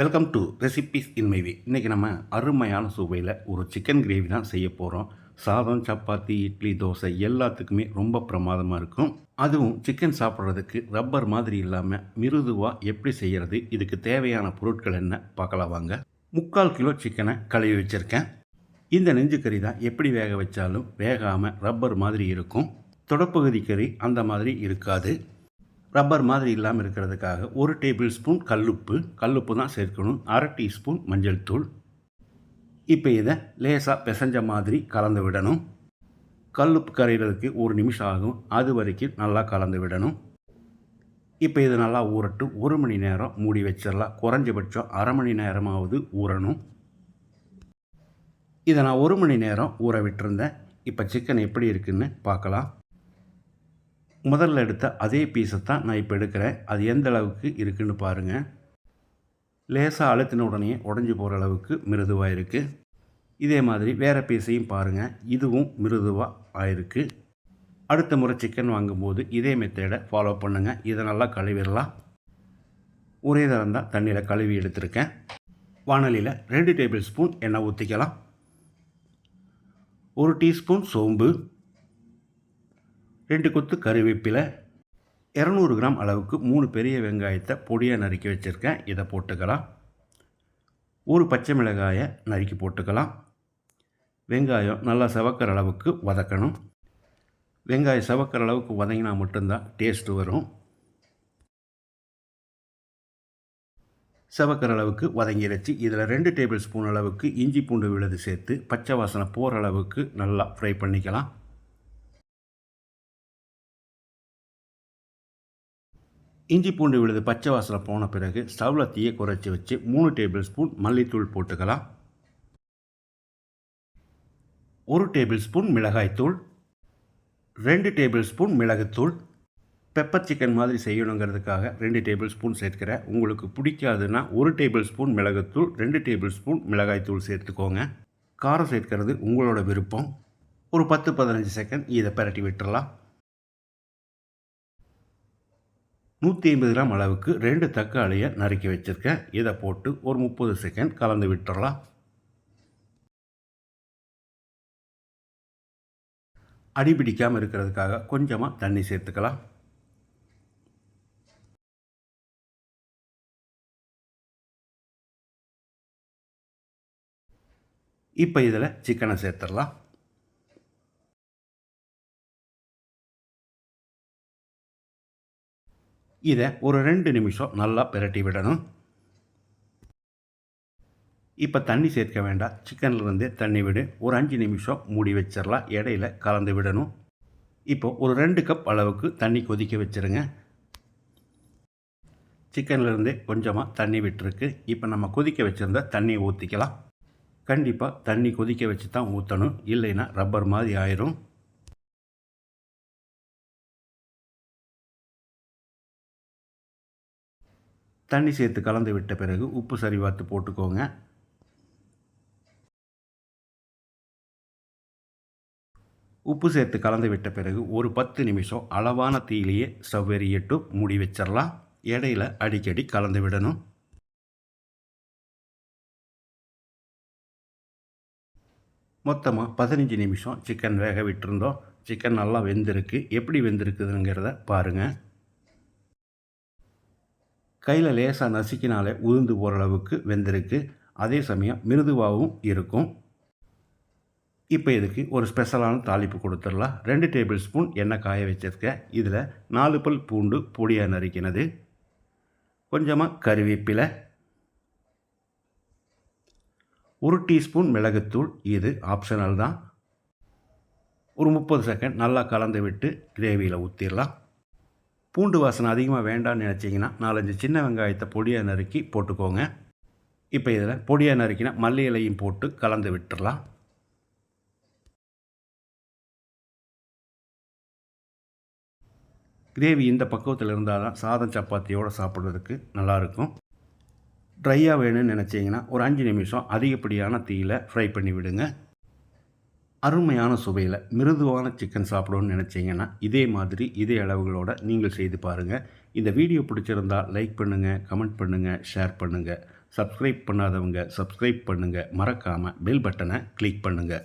Welcome to recipes இன் மைவி இன்றைக்கி நம்ம அருமையான சுவையில் ஒரு சிக்கன் கிரேவி தான் செய்ய போகிறோம் சாதம் சப்பாத்தி இட்லி தோசை எல்லாத்துக்குமே ரொம்ப பிரமாதமாக இருக்கும். அதுவும் சிக்கன் சாப்பிட்றதுக்கு ரப்பர் மாதிரி இல்லாமல் மிருதுவாக எப்படி செய்கிறது இதுக்கு தேவையான பொருட்கள் என்ன? பார்க்கலாம் வாங்க. முக்கால் கிலோ சிக்கனை கழுவி வச்சுருக்கேன். இந்த நெஞ்சு கறி தான் எப்படி வேக வச்சாலும் வேகாமல் ரப்பர் மாதிரி இருக்கும். தொடப்பகுதி கறி அந்த மாதிரி இருக்காது. ரப்பர் மாதிரி இல்லாமல் இருக்கிறதுக்காக ஒரு டேபிள் ஸ்பூன் கல்லுப்பு கல்லுப்பு தான் சேர்க்கணும். அரை டீஸ்பூன் மஞ்சள் தூள். இப்போ இதை லேசாக பிசைஞ்ச மாதிரி கலந்து விடணும். கல்லுப்பு கரைகிறதுக்கு ஒரு நிமிஷம் ஆகும். அது வரைக்கும் நல்லா கலந்து விடணும். இப்போ இது நல்லா ஊறட்டு. ஒரு மணி நேரம் மூடி வச்சிடலாம். குறைஞ்சபட்சம் அரை மணி நேரமாவது ஊறணும். இதை நான் ஒரு மணி நேரம் ஊற விட்டுருந்தேன். இப்போ சிக்கன் எப்படி இருக்குதுன்னு பார்க்கலாம். முதல்ல எடுத்த அதே பீஸை தான் நான் இப்போ எடுக்கிறேன். அது எந்த அளவுக்கு இருக்குன்னு பாருங்கள் லேசாக அழுத்தின உடனே உடஞ்சி போகிற அளவுக்கு மிருதுவாக இருக்குது இதே மாதிரி வேறு பீஸையும் பாருங்கள் இதுவும் மிருதுவாக ஆயிருக்கு. அடுத்த முறை சிக்கன் வாங்கும்போது இதே மெத்தடை ஃபாலோ பண்ணுங்கள் இதை நல்லா கழுவிடலாம். ஒரே தரம் தான் தண்ணியில் கழுவி எடுத்திருக்கேன். வானலியில் ரெண்டு டேபிள் ஸ்பூன் எண்ணெய் ஊற்றிக்கலாம் ஒரு டீஸ்பூன் சோம்பு. ரெண்டு கொத்து கருவேப்பிலை இரநூறு கிராம் அளவுக்கு மூணு பெரிய வெங்காயத்தை பொடியாக நறுக்கி வச்சுருக்கேன். இதை போட்டுக்கலாம். ஒரு பச்சை மிளகாயை நறுக்கி போட்டுக்கலாம். வெங்காயம் நல்லா செவக்கிற அளவுக்கு வதக்கணும். வெங்காயம் செவக்கிற அளவுக்கு வதங்கினா மட்டும்தான் டேஸ்ட்டு வரும். செவக்கிற அளவுக்கு வதங்கிடுச்சு இதில் ரெண்டு டேபிள் ஸ்பூன் அளவுக்கு இஞ்சி பூண்டு விழுது சேர்த்து பச்சை வாசனை போகிற அளவுக்கு நல்லா ஃப்ரை பண்ணிக்கலாம். இஞ்சி பூண்டு விழுது பச்சை வாசனை போன பிறகு ஸ்டவ்வில் தீயை குறைச்சி வச்சு மூணு டேபிள் ஸ்பூன் மல்லித்தூள் போட்டுக்கலாம். ஒரு டேபிள் ஸ்பூன் மிளகாய்த்தூள் ரெண்டு டேபிள் ஸ்பூன் மிளகுத்தூள் பெப்பர் சிக்கன் மாதிரி செய்யணுங்கிறதுக்காக ரெண்டு டேபிள் ஸ்பூன் சேர்க்கிறேன் உங்களுக்கு பிடிக்காதுன்னா ஒரு டேபிள் ஸ்பூன் மிளகுத்தூள் ரெண்டு டேபிள் ஸ்பூன் மிளகாய்த்தூள் சேர்த்துக்கோங்க. காரம் சேர்க்கிறது உங்களோட விருப்பம். ஒரு பத்து பதினஞ்சு செகண்ட் இதை பரட்டி விட்டுறலாம். நூற்றி ஐம்பது கிராம் அளவுக்கு ரெண்டு தக்காளியை நறுக்கி வச்சுருக்கேன். இதை போட்டு ஒரு முப்பது செகண்ட் கலந்து விட்டுறலாம். அடி பிடிக்காமல் இருக்கிறதுக்காக கொஞ்சமாக தண்ணி சேர்த்துக்கலாம். இப்போ இதில் சிக்கனை சேர்த்துடலாம். இதை ஒரு ரெண்டு நிமிஷம் நல்லா பிரட்டி விடணும். இப்போ தண்ணி சேர்க்க வேண்டாம். சிக்கன்லேருந்தே தண்ணி விடு. ஒரு அஞ்சு நிமிஷம் மூடி வச்சிடலாம் இடையில கலந்து விடணும். இப்போ ஒரு ரெண்டு கப் அளவுக்கு தண்ணி கொதிக்க வச்சுருங்க. சிக்கன்லேருந்தே கொஞ்சமாக தண்ணி விட்டுருக்கு. இப்போ நம்ம கொதிக்க வச்சுருந்தா தண்ணியை ஊற்றிக்கலாம் கண்டிப்பாக தண்ணி கொதிக்க வச்சு தான் ஊற்றணும் இல்லைன்னா ரப்பர் மாதிரி ஆயிரும். தண்ணி சேர்த்து கலந்து விட்ட பிறகு உப்பு சரி பார்த்து போட்டுக்கோங்க. உப்பு சேர்த்து கலந்து விட்ட பிறகு ஒரு பத்து நிமிஷம் அளவான தீயிலேயே ஸ்டவ் எரியட்டு மூடி வச்சிடலாம். இடையில அடிக்கடி கலந்து விடணும். மொத்தமாக பதினஞ்சு நிமிஷம் சிக்கன் வேக விட்டுருந்தோம். சிக்கன் நல்லா வெந்திருக்கு. எப்படி வெந்திருக்குதுங்கிறத பாருங்கள் கையில் லேசாக நசுக்கினாலே உதிர்ந்து போகிற அளவுக்கு வெந்திருக்கு. அதே சமயம் மிருதுவாகவும் இருக்கும். இப்போ இதுக்கு ஒரு ஸ்பெஷலான தாளிப்பு கொடுத்துடலாம். ரெண்டு டேபிள் ஸ்பூன் எண்ணெய் காய வச்சுருக்கேன். இதில் நாலு பல் பூண்டு பொடியாக நறுக்கினது. கொஞ்சமாக கருவேப்பிலை. ஒரு டீஸ்பூன் மிளகுத்தூள். இது ஆப்ஷனல் தான். ஒரு முப்பது செகண்ட் நல்லா கலந்து விட்டு கிரேவியில் ஊற்றிடலாம் பூண்டு வாசனை அதிகமாக வேண்டாம்னு நினச்சிங்கன்னா நாலஞ்சு சின்ன வெங்காயத்தை பொடியாக நறுக்கி போட்டுக்கோங்க. இப்போ இதில் பொடியாக நறுக்கினா மல்லி இலையும் போட்டு கலந்து விட்டுடலாம் கிரேவி இந்த பக்குவத்தில் இருந்தால் தான் சாதம் சப்பாத்தியோடு சாப்பிட்றதுக்கு நல்லாயிருக்கும். ட்ரையாக வேணும்னு நினச்சிங்கன்னா ஒரு அஞ்சு நிமிஷம் அதிகப்படியான தீயில் ஃப்ரை பண்ணி விடுங்க. அருமையான சுவையில் மிருதுவான சிக்கன் சாப்பிடணும்னு நினச்சிங்கன்னா இதே மாதிரி இதே அளவுகளோடு நீங்கள் செய்து பாருங்கள் இந்த வீடியோ பிடிச்சிருந்தால் லைக் பண்ணுங்கள் கமெண்ட் பண்ணுங்கள் ஷேர் பண்ணுங்கள் சப்ஸ்கிரைப் பண்ணாதவங்க சப்ஸ்கிரைப் பண்ணுங்கள் மறக்காமல் பெல் பட்டனை கிளிக் பண்ணுங்கள்